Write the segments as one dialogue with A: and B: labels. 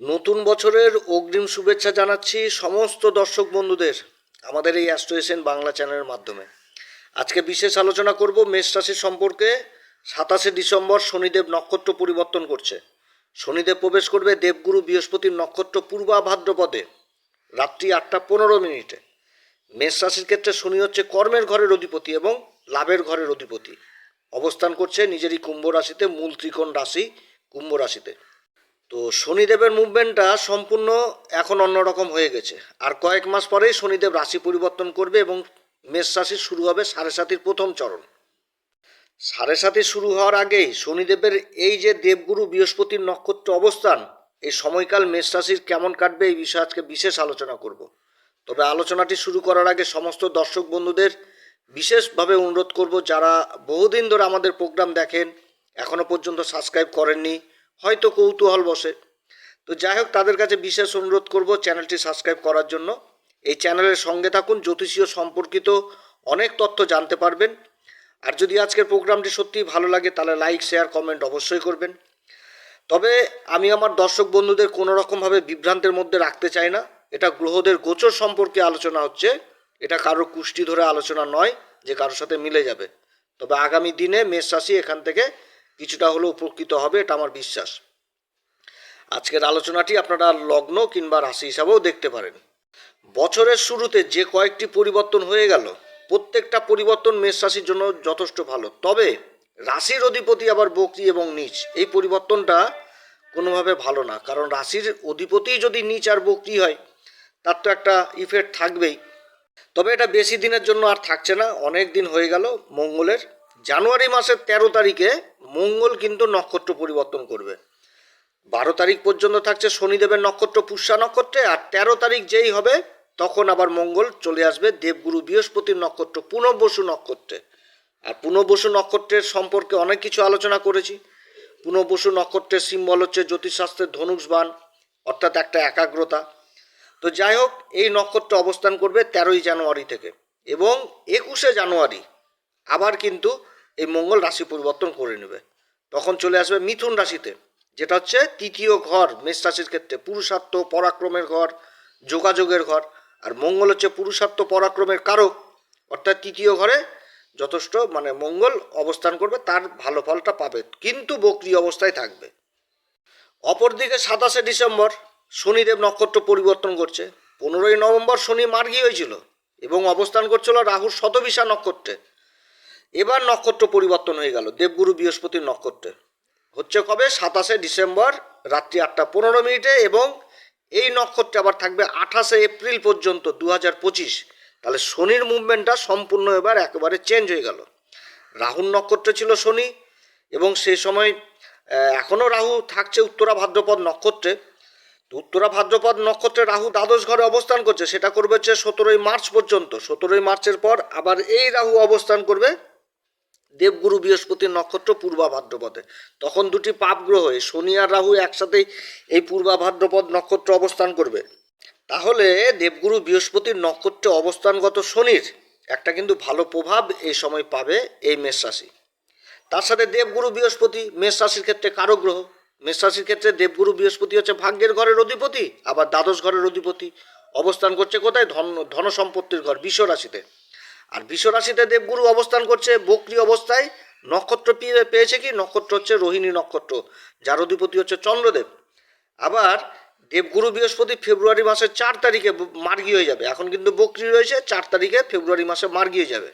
A: নতুন বছরের অগ্রিম শুভেচ্ছা জানাচ্ছি সমস্ত দর্শক বন্ধুদের আমাদের এই অ্যাস্ট্রোয়েশন বাংলা চ্যানেলের মাধ্যমে। আজকে বিশেষ আলোচনা করব মেষ রাশি সম্পর্কে। সাতাশে ডিসেম্বর শনিদেব নক্ষত্র পরিবর্তন করছে। শনিদেব প্রবেশ করবে দেবগুরু বৃহস্পতির নক্ষত্র পূর্বা ভাদ্রপদে, রাত্রি আটটা পনেরো মিনিটে। মেষ রাশির ক্ষেত্রে শনি হচ্ছে কর্মের ঘরের অধিপতি এবং লাভের ঘরের অধিপতি। অবস্থান করছে নিজেরই কুম্ভ রাশিতে মূল ত্রিকোণ রাশি কুম্ভ রাশিতে। তো শনিদেবের মুভমেন্টটা সম্পূর্ণ এখন অন্যরকম হয়ে গেছে। আর কয়েক মাস পরেই শনিদেব রাশি পরিবর্তন করবে এবং মেষ রাশি শুরু হবে সাড়ে সাতির প্রথম চরণ। সাড়ে সাতি শুরু হওয়ার আগেই শনিদেবের এই যে দেবগুরু বৃহস্পতির নক্ষত্র অবস্থান, এই সময়কাল মেষ রাশির কেমন কাটবে এই বিষয়ে আজকে বিশেষ আলোচনা করব। তবে আলোচনাটি শুরু করার আগে সমস্ত দর্শক বন্ধুদের বিশেষভাবে অনুরোধ করব, যারা বহুদিন ধরে আমাদের প্রোগ্রাম দেখেন এখনও পর্যন্ত সাবস্ক্রাইব করেননি হয়তো কৌতূহল বসে। তো যাই হোক, তাদের কাছে বিশেষ অনুরোধ করব চ্যানেলটি সাবস্ক্রাইব করার জন্য। এই চ্যানেলের সঙ্গে থাকুন, জ্যোতিষীয় সম্পর্কিত অনেক তথ্য জানতে পারবেন। আর যদি আজকের প্রোগ্রামটি সত্যিই ভালো লাগে, তাহলে লাইক, শেয়ার, কমেন্ট অবশ্যই করবেন। তবে আমি আমার দর্শক বন্ধুদের কোনো রকমভাবে বিভ্রান্তের মধ্যে রাখতে চাই না। এটা গ্রহদের গোচর সম্পর্কে আলোচনা হচ্ছে। এটা কারোর কুষ্টি ধরে আলোচনা নয় যে কারোর সাথে মিলে যাবে। তবে আগামী দিনে মেষ রাশি এখান থেকে কিছুটা হলেও উপকৃত হবে, এটা আমার বিশ্বাস। আজকের আলোচনাটি আপনারা লগ্ন কিংবা রাশি হিসাবেও দেখতে পারেন। বছরের শুরুতে যে কয়েকটি পরিবর্তন হয়ে গেল, প্রত্যেকটা পরিবর্তন মেষ রাশির জন্য যথেষ্ট ভালো। তবে রাশির অধিপতি আবার বকরি এবং নিচ, এই পরিবর্তনটা কোনোভাবে ভালো না। কারণ রাশির অধিপতি যদি নিচ আর বকরি হয়, তার তো একটা ইফেক্ট থাকবেই। তবে এটা বেশি দিনের জন্য আর থাকছে না, অনেক দিন হয়ে গেল মঙ্গলের। জানুয়ারি মাসের তেরো তারিখে মঙ্গল কিন্তু নক্ষত্র পরিবর্তন করবে। বারো তারিখ পর্যন্ত থাকছে, শনিদেবের নক্ষত্র পুষ্যা নক্ষত্রে, আর তেরো তারিখ যেই হবে, তখন আবার মঙ্গল চলে আসবে দেবগুরু বৃহস্পতির নক্ষত্র, পুনর্বসু নক্ষত্রে। আর পুনর্বসু নক্ষত্রের সম্পর্কে অনেক কিছু আলোচনা করেছি। পুনর্বসু নক্ষত্রের সিম্বল হচ্ছে জ্যোতিষশাস্ত্রের ধনুষ বান, অর্থাৎ একটা একাগ্রতা। তো যাই হোক, এই নক্ষত্র অবস্থান করবে তেরোই জানুয়ারি থেকে এবং একুশে জানুয়ারি। আবার কিন্তু এই মঙ্গল রাশি পরিবর্তন করে নেবে। তখন চলে আসবে মিথুন রাশিতে, যেটা হচ্ছে তৃতীয় ঘর, মেষ রাশির ক্ষেত্রে পুরুষার্থ পরাক্রমের ঘর, যোগাযোগের ঘর, আর মঙ্গল হচ্ছে পুরুষার্থ পরাক্রমের কারক। অর্থাৎ তৃতীয় ঘরে যথেষ্ট মানে মঙ্গল অবস্থান করবে, তার ভালো ফলটা পাবে, কিন্তু বক্রি অবস্থায় থাকবে। অপরদিকে সাতাশে ডিসেম্বর, শনিদেব নক্ষত্র পরিবর্তন করছে। পনেরোই নভেম্বর শনি মার্গী হয়েছিল এবং অবস্থান করছিল রাহুর শতবিশা নক্ষত্রে। এবার নক্ষত্র পরিবর্তন হয়ে গেল। দেবগুরু বৃহস্পতির নক্ষত্রে হচ্ছে কবে? সাতাশে ডিসেম্বর, রাত্রি আটটা পনেরো মিনিটে এবং এই নক্ষত্রে আবার থাকবে আঠাশে এপ্রিল পর্যন্ত দু হাজার পঁচিশ। তাহলে শনির মুভমেন্টটা সম্পূর্ণ এবার একেবারে চেঞ্জ হয়ে গেল। রাহুর নক্ষত্রে ছিল শনি এবং সেই সময় এখনও রাহু থাকছে উত্তরা ভাদ্রপদ নক্ষত্রে। তো উত্তরা ভাদ্রপদ নক্ষত্রে রাহু দ্বাদশ ঘরে অবস্থান করছে। সেটা করবে হচ্ছে সতেরোই মার্চ পর্যন্ত। সতেরোই মার্চের পর আবার এই রাহু অবস্থান করবে দেবগুরু বৃহস্পতির নক্ষত্র পূর্বা ভাদ্রপদে তখন দুটি পাপ গ্রহ শনি আর রাহু, একসাথেই এই পূর্বা ভাদ্রপদ নক্ষত্র অবস্থান করবে। তাহলে দেবগুরু বৃহস্পতির নক্ষত্রে অবস্থানগত শনির একটা কিন্তু ভালো প্রভাব এই সময় পাবে এই মেষ রাশি। তার সাথে দেবগুরু বৃহস্পতি, মেষ রাশির ক্ষেত্রে কারও গ্রহ। মেষ রাশির ক্ষেত্রে দেবগুরু বৃহস্পতি হচ্ছে ভাগ্যের ঘরের অধিপতি, আবার দ্বাদশ ঘরের অধিপতি। অবস্থান করছে কোথায়? ধন ধন সম্পত্তির ঘর বিশ্ব রাশিতে আর বিশ্ব রাশিতে দেবগুরু অবস্থান করছে বক্রি অবস্থায়। নক্ষত্র পেয়ে পেয়েছে কি? নক্ষত্র হচ্ছে রোহিণী নক্ষত্র, যার অধিপতি হচ্ছে চন্দ্রদেব। আবার দেবগুরু বৃহস্পতি ফেব্রুয়ারি মাসের চার তারিখে মার্গী হয়ে যাবে। এখন কিন্তু বক্রি রয়েছে, চার তারিখে ফেব্রুয়ারি মাসে মার্গী হয়ে যাবে।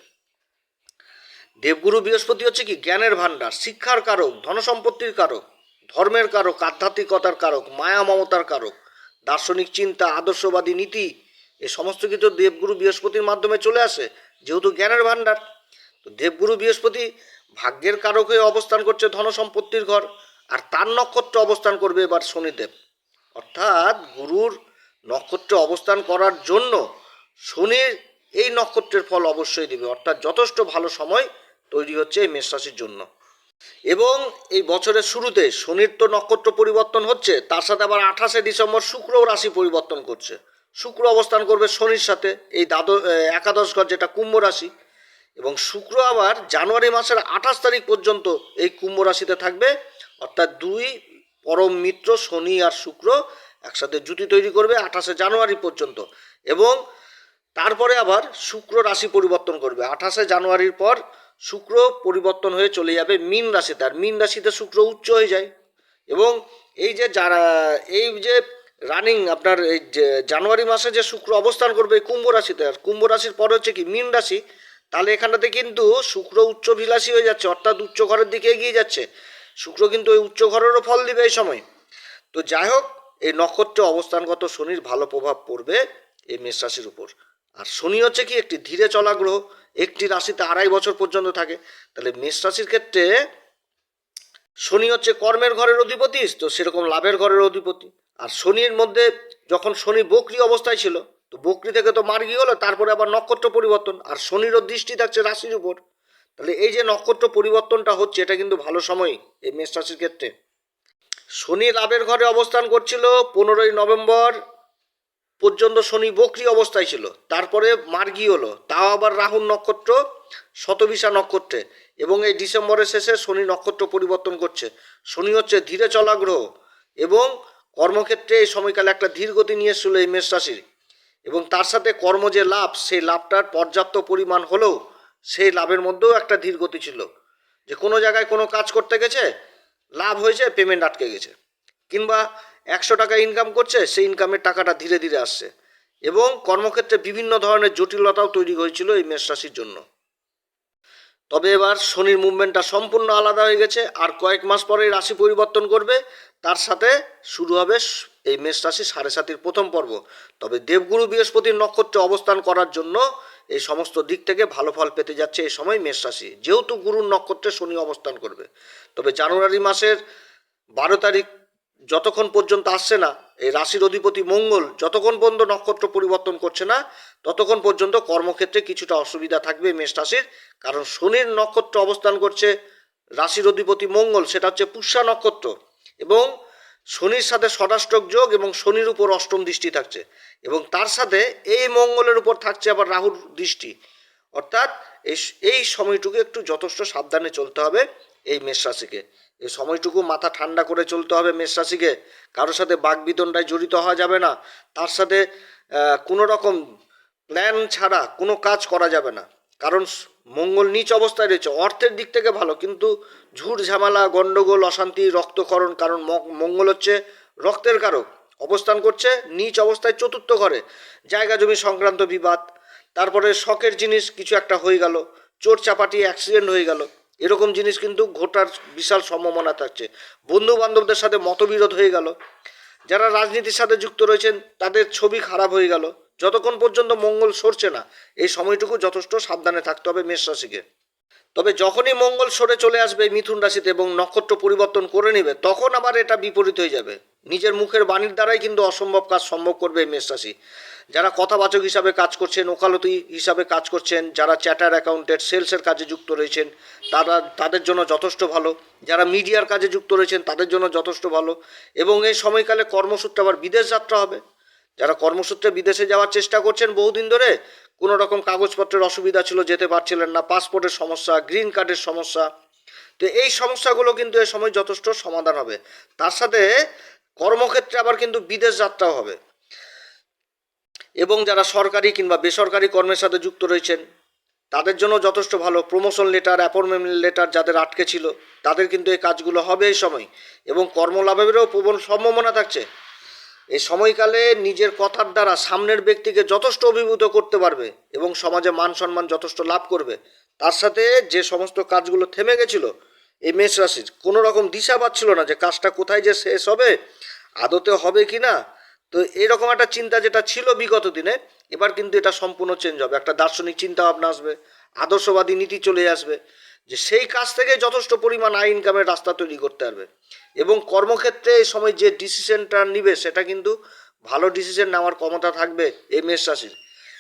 A: দেবগুরু বৃহস্পতি হচ্ছে কি? জ্ঞানের ভাণ্ডার, শিক্ষার কারক, ধনসম্পত্তির কারক, ধর্মের কারক, আধ্যাত্মিকতার কারক, মায়া মমতার কারক, দার্শনিক চিন্তা, আদর্শবাদী নীতি, এ সমস্ত কিছু দেবগুরু বৃহস্পতির মাধ্যমে চলে আসে। যেহেতু জ্ঞানের ভাণ্ডার, তো দেবগুরু বৃহস্পতি ভাগ্যের কারক হয়ে অবস্থান করছে ধনসম্পত্তির ঘর, আর তার নক্ষত্র অবস্থান করবে এবার শনিদেব। অর্থাৎ গুরুর নক্ষত্রে অবস্থান করার জন্য শনির এই নক্ষত্রের ফল অবশ্যই দেবে। অর্থাৎ যথেষ্ট ভালো সময় তৈরি হচ্ছে এই মেষ রাশির জন্য। এবং এই বছরের শুরুতে শনির তো নক্ষত্র পরিবর্তন হচ্ছে, তার সাথে আবার আঠাশে ডিসেম্বর শুক্র রাশি পরিবর্তন করছে। শুক্র অবস্থান করবে শনির সাথে, এই দ্বাদশ একাদশ ঘর যেটা কুম্ভ রাশি। এবং শুক্র আবার জানুয়ারি মাসের আঠাশ তারিখ পর্যন্ত এই কুম্ভ রাশিতে থাকবে। অর্থাৎ দুই পরম মিত্র, শনি আর শুক্র একসাথে জুতি তৈরি করবে আঠাশে জানুয়ারি পর্যন্ত। এবং তারপরে আবার শুক্র রাশি পরিবর্তন করবে। আঠাশে জানুয়ারির পর শুক্র পরিবর্তন হয়ে চলে যাবে মিন রাশিতে। আর মিন রাশিতে শুক্র উচ্চ হয়ে যায়। এবং এই যে যারা, এই যে রানিং আপনার এই জানুয়ারি মাসে যে শুক্র অবস্থান করবে কুম্ভ রাশিতে, আর কুম্ভ রাশির পরে হচ্ছে কি মিন রাশি, তাহলে এখানটাতে কিন্তু শুক্র উচ্চভিলাষী হয়ে যাচ্ছে, অর্থাৎ উচ্চ ঘরের দিকে এগিয়ে যাচ্ছে। শুক্র কিন্তু ওই উচ্চ ঘরেরও ফল দিবে এই সময়। তো যাই হোক, এই নক্ষত্রে অবস্থানগত শনির ভালো প্রভাব পড়বে এই মেষ রাশির উপর। আর শনি হচ্ছে কি একটি ধীরে চলা গ্রহ, একটি রাশিতে আড়াই বছর পর্যন্ত থাকে। তাহলে মেষ রাশির ক্ষেত্রে শনি হচ্ছে কর্মের ঘরের অধিপতি, তো সেরকম লাভের ঘরের অধিপতি। আর শনির মধ্যে যখন শনি বকরি অবস্থায় ছিল, তো বকরি থেকে তো মার্গি হলো তারপরে আবার নক্ষত্র পরিবর্তন, আর শনিরও দৃষ্টি থাকছে রাশির উপর। তাহলে এই যে নক্ষত্র পরিবর্তনটা হচ্ছে, এটা কিন্তু ভালো সময় এই মেষ রাশির ক্ষেত্রে। শনি লাভের ঘরে অবস্থান করছিল পনেরোই নভেম্বর পর্যন্ত শনি বকরি অবস্থায় ছিল, তারপরে মার্গি হলো, তাও আবার রাহুল নক্ষত্র শতবিশা নক্ষত্রে, এবং এই ডিসেম্বরের শেষে শনি নক্ষত্র পরিবর্তন করছে। শনি হচ্ছে ধীরে চলা গ্রহ, এবং কর্মক্ষেত্রে এই সময়কালে একটা ধীর গতি নিয়ে এসেছিল এই মেষ রাশির। এবং তার সাথে কর্ম যে লাভ, সেই লাভটার পর্যাপ্ত পরিমাণ হলেও সেই লাভের মধ্যেও একটা ধীর গতি ছিল। যে কোনো জায়গায় কোনো কাজ করতে গেছে, লাভ হয়েছে পেমেন্ট আটকে গেছে। কিংবা একশো টাকা ইনকাম করছে, সেই ইনকামের টাকাটা ধীরে ধীরে আসছে। এবং কর্মক্ষেত্রে বিভিন্ন ধরনের জটিলতাও তৈরি হয়েছিল এই মেষ রাশির জন্য। তবে এবার শনির মুভমেন্টটা সম্পূর্ণ আলাদা হয়ে গেছে, আর কয়েক মাস পরেই রাশি পরিবর্তন করবে। তার সাথে শুরু হবে এই মেষ রাশি সাড়ে সাতির প্রথম পর্ব। তবে দেবগুরু বৃহস্পতির নক্ষত্রে অবস্থান করার জন্য এই সমস্ত দিক থেকে ভালো ফল পেতে যাচ্ছে এই সময় মেষ রাশি। যেহেতু গুরুর নক্ষত্রে শনি অবস্থান করবে। তবে জানুয়ারি মাসের বারো তারিখ যতক্ষণ পর্যন্ত আসছে না, এই রাশির অধিপতি মঙ্গল যতক্ষণ পর্যন্ত নক্ষত্র পরিবর্তন করছে না ততক্ষণ পর্যন্ত কর্মক্ষেত্রে কিছুটা অসুবিধা থাকবে মেষ রাশির। কারণ শনির নক্ষত্র অবস্থান করছে রাশির অধিপতি মঙ্গল, সেটা হচ্ছে পুষ্যা নক্ষত্র। এবং শনির সাথে ষষ্ঠক যোগ এবং শনির উপর অষ্টম দৃষ্টি থাকছে। এবং তার সাথে এই মঙ্গলের উপর থাকছে আবার রাহুর দৃষ্টি। অর্থাৎ এই এই সময়টুকু একটু যথেষ্ট সাবধানে চলতে হবে এই মেষ রাশিকে। এই সময়টুকু মাথা ঠান্ডা করে চলতে হবে মেষ রাশিকে। কারোর সাথে বাঘ বাগবিতণ্ডায় জড়িত হওয়া যাবে না। তার সাথে কোনো রকম প্ল্যান ছাড়া কোনো কাজ করা যাবে না। কারণ মঙ্গল নিচ অবস্থায় রয়েছে। অর্থের দিক থেকে ভালো, কিন্তু ঝুট ঝামেলা, গন্ডগোল, অশান্তি রক্তকরণ কারণ মঙ্গল হচ্ছে রক্তের কারক। অবস্থান করছে নিচ অবস্থায় চতুর্থ ঘরে। জায়গা জমি সংক্রান্ত বিবাদ, তারপরে শখের জিনিস কিছু একটা হয়ে গেল, চোর চাপাটি অ্যাক্সিডেন্ট হয়ে গেল। এরকম জিনিস কিন্তু ঘটার বিশাল সম্ভাবনা থাকছে। বন্ধু বান্ধবদের সাথে মতবিরোধ হয়ে গেল। যারা রাজনীতির সাথে যুক্ত রয়েছেন, তাদের ছবি খারাপ হয়ে গেল। যতক্ষণ পর্যন্ত মঙ্গল সরছে না, এই সময়টুকু যথেষ্ট সাবধানে থাকতে হবে মেষ রাশিকে। তবে যখনই মঙ্গল সরে চলে আসবে মিথুন রাশিতে এবং নক্ষত্র পরিবর্তন করে নেবে, তখন আবার এটা বিপরীত হয়ে যাবে। নিজের মুখের বাণীর দ্বারাই কিন্তু অসম্ভব কাজ সম্ভব করবে এই মেষ রাশি। যারা কথাবাচক হিসাবে কাজ করছেন, ওকালতি হিসাবে কাজ করছেন, যারা চ্যাটার অ্যাকাউন্টেন্ট সেলসের কাজে যুক্ত রয়েছেন, তারা, তাদের জন্য যথেষ্ট ভালো। যারা মিডিয়ার কাজে যুক্ত রয়েছেন, তাদের জন্য যথেষ্ট ভালো। এবং এই সময়কালে কর্মসূত্রে আবার বিদেশ যাত্রা হবে। যারা কর্মসূত্রে বিদেশে যাওয়ার চেষ্টা করছেন বহুদিন ধরে, কোনো রকম কাগজপত্রের অসুবিধা ছিল, যেতে পারছিলেন না, পাসপোর্টের সমস্যা, গ্রিন কার্ডের সমস্যা। তো এই সমস্যাগুলো কিন্তু এ সময় যথেষ্ট সমাধান হবে। তার সাথে কর্মক্ষেত্রে আবার কিন্তু বিদেশ যাত্রাও হবে। এবং যারা সরকারি কিংবা বেসরকারি কর্মের সাথে যুক্ত রয়েছেন, তাদের জন্য যথেষ্ট ভালো। প্রমোশন লেটার অ্যাপয়েন্টমেন্ট লেটার যাদের আটকে ছিল, তাদের কিন্তু এই কাজগুলো হবে এই সময়। এবং কর্মলাভেরও প্রবল সম্ভাবনা থাকছে। এই সময়কালে নিজের কথার দ্বারা সামনের ব্যক্তিকে যথেষ্ট অভিভূত করতে পারবে এবং সমাজে মান সম্মান যথেষ্ট লাভ করবে। তার সাথে যে সমস্ত কাজগুলো থেমে গেছিল, এই মেষ রাশির, কোনো রকম দিশা পাচ্ছিল না যে কাজটা কোথায় যে শেষ হবে, আদতে হবে কি না? তো এরকম একটা চিন্তা যেটা ছিল বিগত দিনে, এবার কিন্তু এটা সম্পূর্ণ চেঞ্জ হবে। একটা দার্শনিক চিন্তা ভাবনা আসবে, আদর্শবাদী নীতি চলে আসবে। যে সেই কাজ থেকে যথেষ্ট পরিমাণ আয় ইনকামের রাস্তা তৈরি করতে পারবে। এবং কর্মক্ষেত্রে এই সময় যে ডিসিশনটা নিবে, সেটা কিন্তু ভালো ডিসিশন নেওয়ার ক্ষমতা থাকবে এই মেষ রাশির।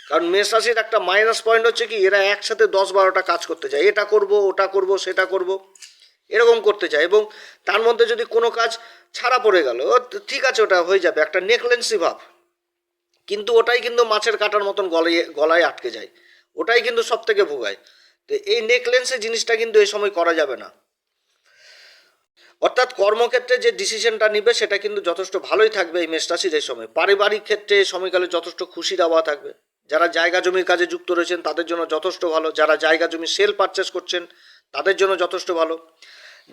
A: কারণ মেষ রাশির একটা মাইনাস পয়েন্ট হচ্ছে কি, এরা একসাথে দশ বারোটা কাজ করতে চায়। এটা করব, ওটা করব, সেটা করব। এরকম করতে চায়। এবং তার মধ্যে যদি কোনো কাজ ছাড়া পড়ে গেল ঠিক আছে, ওটা হয়ে যাবে। একটা নেকলেন্সি ভাব। কিন্তু ওটাই কিন্তু মাছের কাটার মতন গলায় গলায় আটকে যায়। ওটাই কিন্তু সব থেকে ভোগায়। তো এই নেকলেন্সের জিনিসটা কিন্তু এই সময় করা যাবে না। অর্থাৎ কর্মক্ষেত্রে যে ডিসিশনটা নিবে, সেটা কিন্তু যথেষ্ট ভালোই থাকবে এই মেষ রাশির এই সময়। পারিবারিক ক্ষেত্রে এই সময়কালে যথেষ্ট খুশির আবহাওয়া থাকবে। যারা জায়গা জমির কাজে যুক্ত রয়েছেন, তাদের জন্য যথেষ্ট ভালো। যারা জায়গা জমি সেল পারচেস করছেন, তাদের জন্য যথেষ্ট ভালো।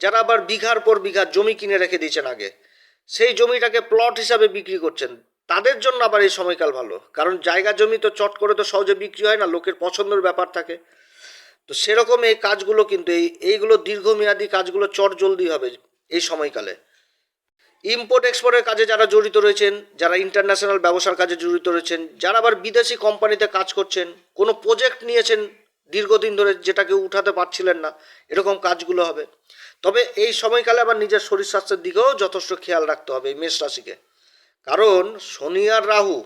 A: যারা আবার বিঘার পর বিঘা জমি কিনে রেখে দিয়েছেন আগে, সেই জমিটাকে প্লট হিসাবে বিক্রি করছেন, তাদের জন্য আবার এই সময়কাল ভালো। কারণ জায়গা জমি তো চট করে তো সহজে বিক্রি হয় না, লোকের পছন্দের ব্যাপার থাকে। তো সেরকম এই কাজগুলো কিন্তু এই, এইগুলো দীর্ঘমেয়াদী কাজগুলো চট জলদি হবে এই সময়কালে। ইম্পোর্ট এক্সপোর্টের কাজে যারা জড়িত রয়েছেন, যারা ইন্টারন্যাশনাল ব্যবসার কাজে জড়িত রয়েছেন, যারা আবার বিদেশি কোম্পানিতে কাজ করছেন, কোনো প্রজেক্ট নিয়েছেন দীর্ঘদিন ধরে যেটাকে উঠাতে পারছিলেন না, এরকম কাজগুলো হবে। তবে এই সময়কালে আবার নিজের শরীর স্বাস্থ্যের দিকেও যথেষ্ট খেয়াল রাখতে হবে এই মেষ রাশিকে। কারণ শনি আর রাহু,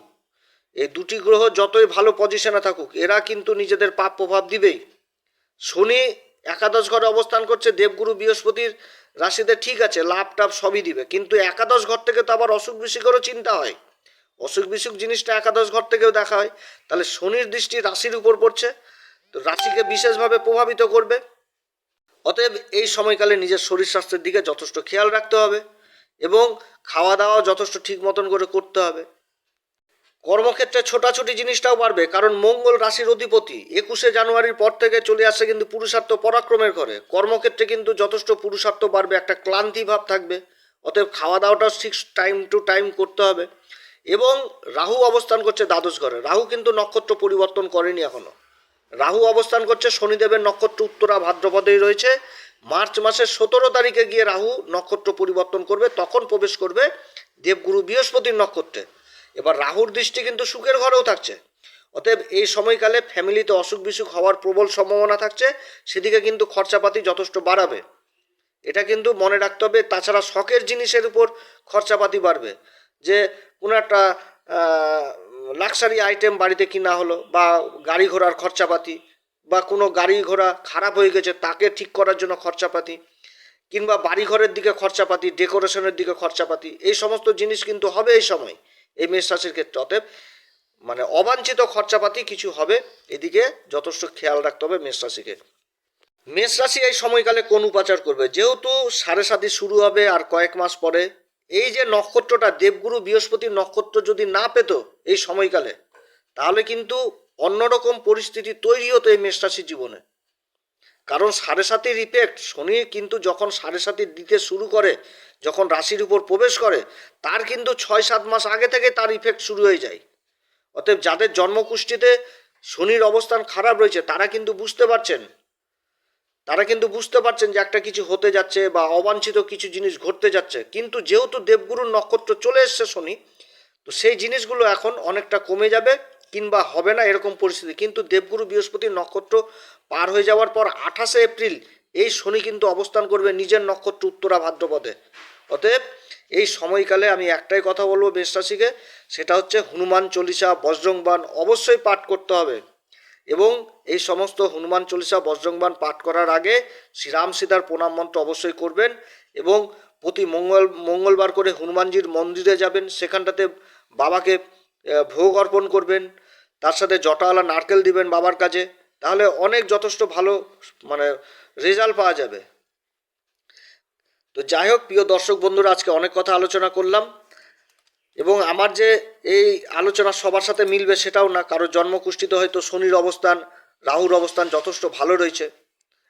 A: এই দুটি গ্রহ যতই ভালো পজিশনে থাকুক, এরা কিন্তু নিজেদের পাপ প্রভাব দিবেই। শনি একাদশ ঘরে অবস্থান করছে, দেবগুরু বৃহস্পতির রাশিতে ঠিক আছে, লাভ টাভ সবই দিবে। কিন্তু একাদশ ঘর থেকে তো আবার অসুখ বিসুখেরও চিন্তা হয়। অসুখ বিসুখ জিনিসটা একাদশ ঘর থেকেও দেখা হয়। তাহলে শনির দৃষ্টি রাশির উপর পড়ছে, তো রাশিকে বিশেষভাবে প্রভাবিত করবে। অতএব এই সময়কালে নিজের শরীর স্বাস্থ্যের দিকে যথেষ্ট খেয়াল রাখতে হবে এবং খাওয়া দাওয়া যথেষ্ট ঠিক মতন করে করতে হবে। কর্মক্ষেত্রে ছোটাছুটি জিনিসটাও বাড়বে, কারণ মঙ্গল রাশির অধিপতি একুশে জানুয়ারির পর থেকে চলে আসছে কিন্তু পুরুষার্থ পরাক্রমের ঘরে। কর্মক্ষেত্রে কিন্তু যথেষ্ট পুরুষার্থ বাড়বে, একটা ক্লান্তি ভাব থাকবে, অতএব খাওয়া দাওয়াটাও ঠিক টাইম টু টাইম করতে হবে। এবং রাহু অবস্থান করছে দ্বাদশ ঘরে। রাহু কিন্তু নক্ষত্র পরিবর্তন করেনি এখনও রাহু অবস্থান করছে শনিদেবের নক্ষত্র উত্তরা ভাদ্রপদেই রয়েছে। মার্চ মাসের সতেরো তারিখে গিয়ে রাহু নক্ষত্র পরিবর্তন করবে, তখন প্রবেশ করবে দেবগুরু বৃহস্পতির নক্ষত্রে। এবার রাহুর দৃষ্টি কিন্তু সুখের ঘরেও থাকছে। অতএব এই সময়কালে ফ্যামিলিতে অসুখ বিসুখ হওয়ার প্রবল সম্ভাবনা থাকছে, সেদিকে কিন্তু খরচাপাতি যথেষ্ট বাড়াবে। এটা কিন্তু মনে রাখতে হবে, তাছাড়া শখের জিনিসের উপর খরচাপাতি বাড়বে। যে কোনো একটা লাক্সারি আইটেম বাড়িতে কিনা হলো বা গাড়ি ঘোড়ার খরচাপাতি বা কোনো গাড়ি ঘোড়া খারাপ হয়ে গেছে, তাকে ঠিক করার জন্য খরচাপাতি কিংবা বাড়ি ঘরের দিকে খরচাপাতি ডেকোরেশনের দিকে খরচাপাতি, এই সমস্ত জিনিস কিন্তু হবে এই সময়। এই মেষ রাশির ক্ষেত্রে অতএব মানে অবাঞ্ছিত খরচাপাতি কিছু হবে। এদিকে যথেষ্ট খেয়াল রাখতে হবে মেষ রাশিকে মেষ রাশি এই সময়কালে কোন উপাচার করবে? যেহেতু সাড়ে সাতি শুরু হবে আর কয়েক মাস পরে। এই যে নক্ষত্রটা, দেবগুরু বৃহস্পতির নক্ষত্র যদি না পেত এই সময়কালে, তাহলে কিন্তু অন্যরকম পরিস্থিতি তৈরি হতো এই মেষ রাশির জীবনে। কারণ সাড়ে সাতির ইফেক্ট শনি কিন্তু যখন সাড়ে সাতির দিতে শুরু করে, যখন রাশির উপর প্রবেশ করে, তার কিন্তু ছয় সাত মাস আগে থেকে তার ইফেক্ট শুরু হয়ে যায়। অতএব যাদের জন্মকুষ্ঠিতে শনির অবস্থান খারাপ রয়েছে, তারা কিন্তু বুঝতে পারছেন, তারা কিন্তু বুঝতে পারছেন যে একটা কিছু হতে যাচ্ছে বা অবাঞ্ছিত কিছু জিনিস ঘটতে যাচ্ছে। কিন্তু যেহেতু দেবগুরুর নক্ষত্র চলে এসছে শনি, তো সেই জিনিসগুলো এখন অনেকটা কমে যাবে। কিংবা হবে না এরকম পরিস্থিতি। কিন্তু দেবগুরু বৃহস্পতির নক্ষত্র পার হয়ে যাওয়ার পর আঠাশে এপ্রিল এই শনি কিন্তু অবস্থান করবে নিজের নক্ষত্র উত্তরা ভাদ্রপদে। অতএব এই সময়কালে আমি একটাই কথা বলব মেষ রাশিকে, সেটা হচ্ছে হনুমান চল্লিশা বজ্রংবান অবশ্যই পাঠ করতে হবে। এবং এই সমস্ত হনুমান চল্লিশা বজ্রংবান পাঠ করার আগে শ্রীরাম সীতার প্রণাম মন্ত্র অবশ্যই করবেন এবং প্রতি মঙ্গল, মঙ্গলবার করে হনুমানজির মন্দিরে যাবেন। সেখানটাতে বাবাকে ভোগ অর্পণ করবেন, তার সাথে জটাওয়ালা নারকেল দিবেন বাবার কাছে, তাহলে অনেক যথেষ্ট ভালো মানে রেজাল্ট পাওয়া যাবে। তো যাই হোক, প্রিয় দর্শক বন্ধুরা, আজকে অনেক কথা আলোচনা করলাম, এবং আমার যে এই আলোচনা সবার সাথে মিলবে সেটাও না, কারও জন্মকুষ্ঠিতে হয়তো শনির অবস্থান, রাহুর অবস্থান যথেষ্ট ভালো রয়েছে,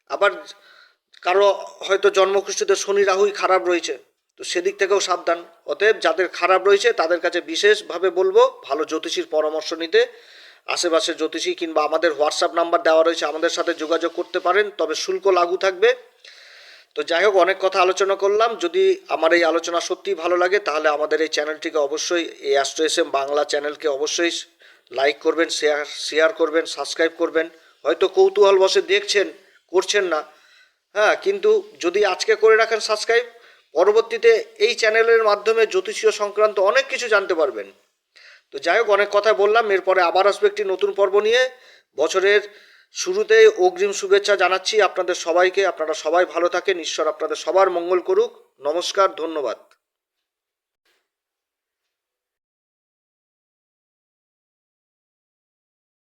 A: আবার কারও হয়তো জন্মকুষ্ঠিতে শনি, রাহুই খারাপ রয়েছে তো সেদিক থেকেও সাবধান। অতএব যাদের খারাপ রয়েছে, তাদের কাছে বিশেষভাবে বলব, ভালো জ্যোতিষীর পরামর্শ নিতে। আশেপাশে জ্যোতিষী কিংবা আমাদের হোয়াটসঅ্যাপ নাম্বার দেওয়া রয়েছে, আমাদের সাথে যোগাযোগ করতে পারেন, তবে শুল্ক লাগু থাকবে। তো যাই হোক, অনেক কথা আলোচনা করলাম। যদি আমার এই আলোচনা সত্যিই ভালো লাগে, তাহলে আমাদের এই চ্যানেলটিকে অবশ্যই, এই অ্যাস্ট্রো এস এম বাংলা চ্যানেলকে অবশ্যই লাইক করবেন, শেয়ার শেয়ার করবেন, সাবস্ক্রাইব করবেন। হয়তো কৌতূহল বসে দেখছেন, করছেন না। হ্যাঁ কিন্তু যদি আজকে করে রাখেন সাবস্ক্রাইব পরবর্তীতে এই চ্যানেলের মাধ্যমে জ্যোতিষীয় সংক্রান্ত অনেক কিছু জানতে পারবেন। তো যাই হোক, অনেক কথা বললাম, এরপরে আবার আসবে একটি নতুন পর্ব নিয়ে। বছরের শুরুতেই অগ্রিম শুভেচ্ছা জানাচ্ছি আপনাদের সবাইকে। আপনারা সবাই ভালো থাকেন, ঈশ্বর আপনাদের সবার মঙ্গল করুক। নমস্কার, ধন্যবাদ।